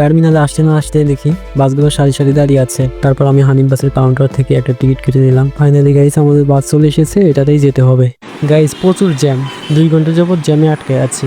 টার্মিনালে আসতে না আসতে দেখি বাসগুলো সারি সারি দাঁড়িয়ে আছে। তারপর আমি হানিফ বাসের কাউন্টার থেকে একটা টিকিট কেটে নিলাম। ফাইনালি গাইস আমাদের বাস চলে এসেছে, এটাতেই যেতে হবে। গাইস প্রচুর জ্যাম দুই ঘণ্টা যাবত জ্যামে আটকে আছি।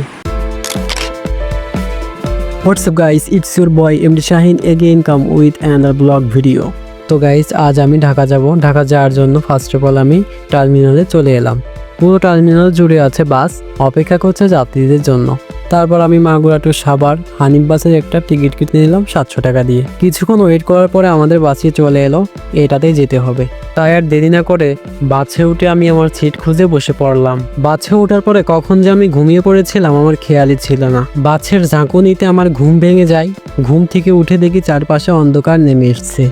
What's up guys it's your boy MD Shahin again come with another blog video তো গাইস আজ আমি ঢাকা যাব। ঢাকা যাওয়ার জন্য ফার্স্ট অফ অল আমি টার্মিনালে চলে এলাম। পুরো টার্মিনাল জুড়ে আছে বাস, অপেক্ষা করছে যাত্রীদের জন্য। তারপর আমি মাগুরা টু সাভার হানিফ বাসের একটা টিকিট কিনে নিলাম সাতশো টাকা দিয়ে। কিছুক্ষণ ওয়েট করার পরে আমাদের বাসে চলে এলো এটাতেই যেতে হবে। তাই আর দেরি না করে বাসে উঠে আমি আমার সিট খুঁজে বসে পড়লাম। বাসে ওঠার পরে কখন যে আমি ঘুমিয়ে পড়েছিলাম আমার খেয়ালই ছিল না। বাসের ঝাঁকুনিতে আমার ঘুম ভেঙে যায়, ঘুম থেকে উঠে দেখি চারপাশে অন্ধকার নেমে এসছে।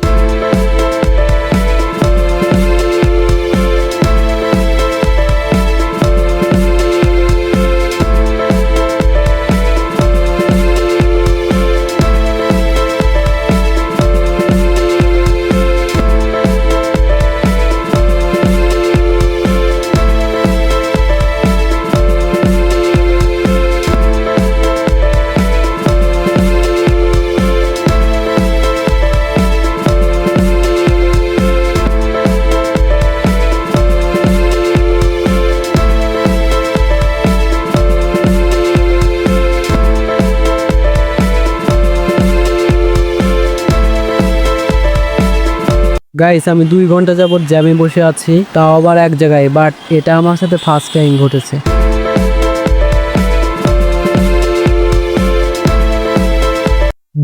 গাইস আমি দুই ঘণ্টা যাবত জ্যামে বসে আছি, তাও আবার এক জায়গায় বাট এটা আমার সাথে ফার্স্ট টাইম ঘটেছে।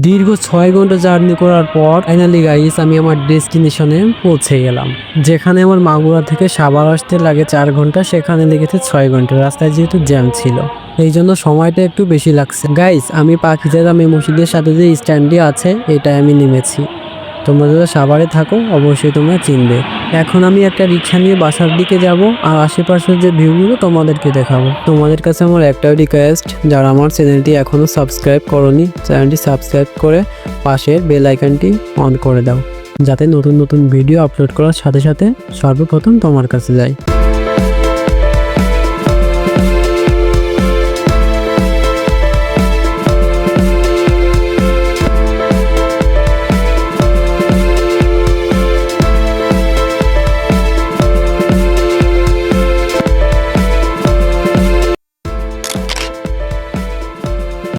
দীর্ঘ ছয় ঘণ্টা জার্নি করার পর ফাইনালি গাইস আমি আমার ডেস্টিনেশনে পৌঁছে গেলাম। যেখানে আমার মাগুরা থেকে সাবার আসতে লাগে চার ঘণ্টা, সেখানে লেগেছে ছয় ঘণ্টা। রাস্তায় যেহেতু জ্যাম ছিল, এই জন্য সময়টা একটু বেশি লাগছে। গাইস আমি পাখিজাদা মে মসজিদের সাথে যে স্ট্যান্ডটি আছে, এটাই আমি নেমেছি। তোমরা যদি সাভারে থাকো, অবশ্যই তোমরা চিনবে। এখন আমি একটা রিক্সা নিয়ে বাসার দিকে যাব, আর আশেপাশের যে ভিউগুলো তোমাদেরকে দেখাবো। তোমাদের কাছে আমার একটা রিকোয়েস্ট যারা আমার চ্যানেলটি এখনও সাবস্ক্রাইব করনি চ্যানেলটি সাবস্ক্রাইব করে পাশের বেল আইকনটি অন করে দাও। যাতে নতুন নতুন ভিডিও আপলোড করার সাথে সাথে সর্বপ্রথম তোমার কাছে যায়।